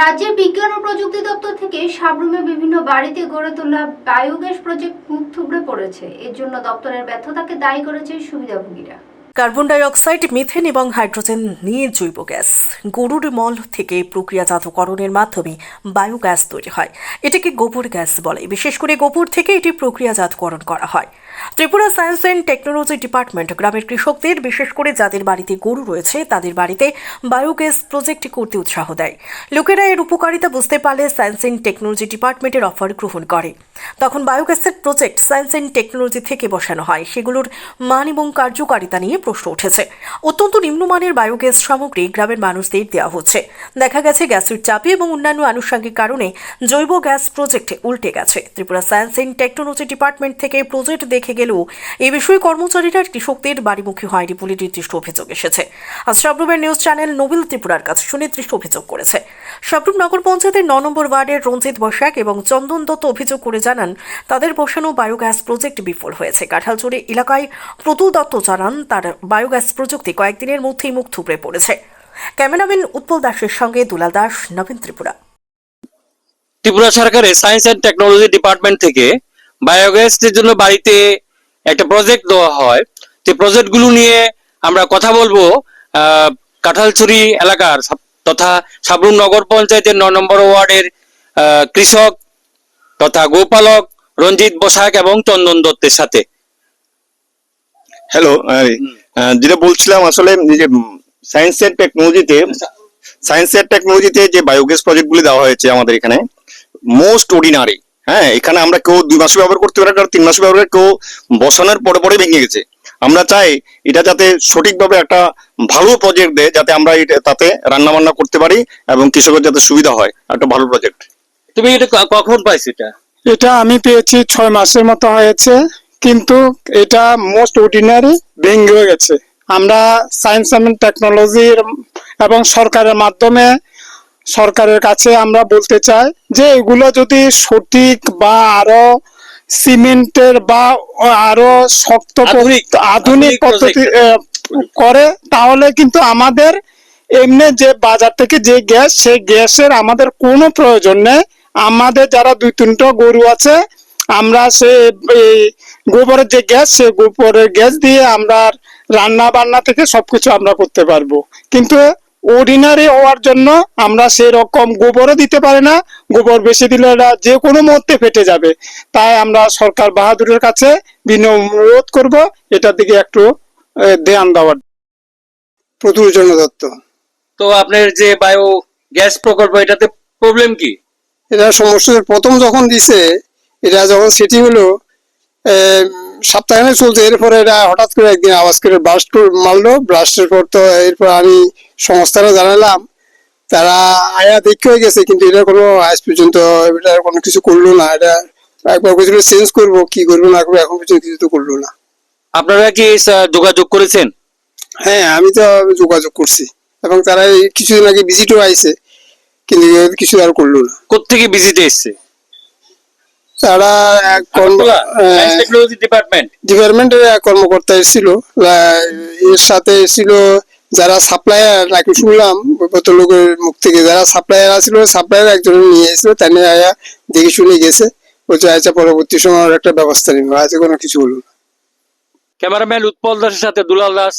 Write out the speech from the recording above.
রাজ্যের বিজ্ঞান ও প্রযুক্তি দপ্তর থেকে সাবরুমে বিভিন্ন বাড়িতে গড়ে তোলা বায়োগ্যাস প্রজেক্ট মুখ থুবড়ে পড়েছে। এর জন্য দপ্তরের ব্যর্থতাকে দায়ী করেছে সুবিধাভোগীরা। কার্বন ডাই অক্সাইড মিথেন এবং হাইড্রোজেন নিয়ে জৈব গ্যাস। গরুর মল থেকে প্রক্রিয়াজাতকরণের মাধ্যমে বায়োগ্যাস তৈরি হয়। এটাকে গোবর গ্যাস বলে। বিশেষ করে গোবর থেকে এটি প্রক্রিয়াজাতকরণ করা হয়। Tripura science and technology department গ্রামের কৃষকদের, বিশেষ করে যাদের বাড়িতে গরু রয়েছে, তাদের বাড়িতে বায়োগ্যাস প্রজেক্ট করতে উৎসাহ দেয়। লোকেরা এর উপকারিতা বুঝতে পারলে সায়েন্স অ্যান্ড টেকনোলজি ডিপার্টমেন্টের অফার গ্রহণ করে। তখন বায়োগ্যাসের প্রজেক্ট সায়েন্স অ্যান্ড টেকনোলজি থেকে বসানো হয়। সেগুলোর মান এবং কার্যকারিতা নিয়ে প্রশ্ন উঠেছে। অত্যন্ত নিম্নমানের বায়োগ্যাস সামগ্রী গ্রামের মানুষদের দেওয়া হচ্ছে। দেখা গেছে গ্যাসের চাপে এবং অন্যান্য আনুষঙ্গিক কারণে জৈব গ্যাস প্রজেক্ট উল্টে গেছে। Tripura science and technology department থেকে প্রজেক্ট দেখে গেলেও এই বিষয়ে কর্মচারীরা কৃষকদের বাড়িমুখী হয়নি বলে নির্দিষ্ট অভিযোগ এসেছে। আজ সাবরুমের নিউজ চ্যানেল নোবেল ত্রিপুরার কাছে সুনির্দিষ্ট অভিযোগ করেছে। সাবরুম নগর পঞ্চায়েতের ন নম্বর ওয়ার্ডের রঞ্জিত বসাক এবং চন্দন দত্ত অভিযোগ করে জানান, তাদের বসানো বায়োগ্যাস প্রজেক্ট বিফল হয়েছে। কাঁঠালচুরি এলাকায় প্রতুল দত্ত জানান, তার বায়োগ্যাস প্রযুক্তি কয়েকদিনের মধ্যেই মুখ থুবড়ে পড়েছে। ক্যামেরাম্যান উৎপল দাসের সঙ্গে দুলাল দাস, নবীন ত্রিপুরা। ত্রিপুরা সরকারের সায়েন্স অ্যান্ড টেকনোলজি ডিপার্টমেন্ট থেকে বায়োগ্যাসের জন্য বাড়িতে একটা প্রজেক্ট দেওয়া হয়। যে প্রজেক্টগুলো নিয়ে আমরা কথা বলব কাঁঠালছড়ি এলাকার তথা সাবরুম নগর পঞ্চায়েতের ন নম্বর ওয়ার্ডের কৃষক তথা গোপালক রঞ্জিত বসাক এবং চন্দন দত্তের সাথে। হ্যালো যেটা বলছিলাম আসলে যে সায়েন্স এন্ড টেকনোলজিতে সায়েন্স এন্ড টেকনোলজিতে যে বায়োগ্যাস প্রজেক্টগুলি দেওয়া হয়েছে আমাদের এখানে মোস্ট অর্ডিনারি হ্যাঁ এখানে আমরা কেউ দুই মাস ব্যবহার করতে পারি কারণ তিন মাস ব্যবহার করে কেউ বসানোর পরে পরে ভেঙে গেছে। আমরা চাই এটা যাতে সঠিকভাবে একটা ভালো প্রজেক্ট দেয় যাতে আমরা এটা তাতে রান্না বান্না করতে পারি এবং কৃষকের যাতে সুবিধা হয় একটা ভালো প্রজেক্ট তুমি এটা কখন পাইছো এটা? এটা আমি পেয়েছি ছয় মাসের মতো হয়েছে কিন্তু এটা মোস্ট অর্ডিনারি ভেঙে হয়ে গেছে। আমরা সায়েন্স অ্যান্ড টেকনোলজির এবং সরকারের মাধ্যমে সরকারের কাছে আমরা বলতে চাই যে এগুলো যদি সঠিক বা আরও সিমেন্টের বা আরও শক্ত আধুনিক- পদ্ধতি করে তাহলে কিন্তু আমাদের এমনি যে বাজার থেকে যে গ্যাস সেই গ্যাসের আমাদের কোনো প্রয়োজন নেই। আমাদের যারা দুই তিনটা গরু আছে আমরা সে গোবরের যে গ্যাস সে গোবরের গ্যাস দিয়ে আমরা রান্না বান্না থেকে সবকিছু আমরা করতে পারব। কিন্তু অর্ডিনারি হওয়ার জন্য আমরা সেই রকম গোবরও দিতে পারি না। গোবর বেশি দিলে এটা যে কোনো মুহূর্তে ফেটে যাবে। তাই আমরা সরকার বাহাদুরের কাছে অনুরোধ করব এটার দিকে একটু ধ্যান দেওয়ার। প্রতুল চন্দ্র দত্ত তো আপনার যে বায়ো গ্যাস প্রকল্প এটাতে প্রবলেম কি? এটা সমস্যা প্রথম যখন দিছে এটা যখন সেটি হলো সপ্তাহে চলছে। এরপরে এটা হঠাৎ করে একদিন আওয়াজ করে ব্লাস্ট মারলো। ব্লাস্টের পর তো এরপর আমি সংস্থারা জানালাম। তারা আয়া দেখে হয়ে গেছে কিন্তু এটা কোনো আজ পর্যন্ত এটা কোনো কিছু করল না। এটা একবার কিছু চেঞ্জ করব কি করব না করব এখন পর্যন্ত কিছু তো করল না। আপনারা কি যোগাযোগ করেছেন? হ্যাঁ আমি তো যোগাযোগ করছি। এবং তারা কিছুদিন আগে ভিজিটও আইছে কিন্তু কিছু আর করল না। কোথেকে ভিজিটে এসছে? তারা এক কর্ম- ডিপার্টমেন্ট ডিপার্টমেন্টের কর্মকর্তা এসেছিল। এর সাথে এসেছিল যারা সাপ্লায়ার নাকি শুনলাম কত লোকের মুখ থেকে যারা সাপ্লায়ার আছিল সাপ্লায়ার একজন নিয়ে এসেছিল তাই নিয়ে আয়া দেখে শুনে গেছে। বলছে আচ্ছা পরবর্তী সময় একটা ব্যবস্থা নিবে। আজকে কোনো কিছু হলো ক্যামেরাম্যান উৎপল দাসের সাথে দুলাল দাস।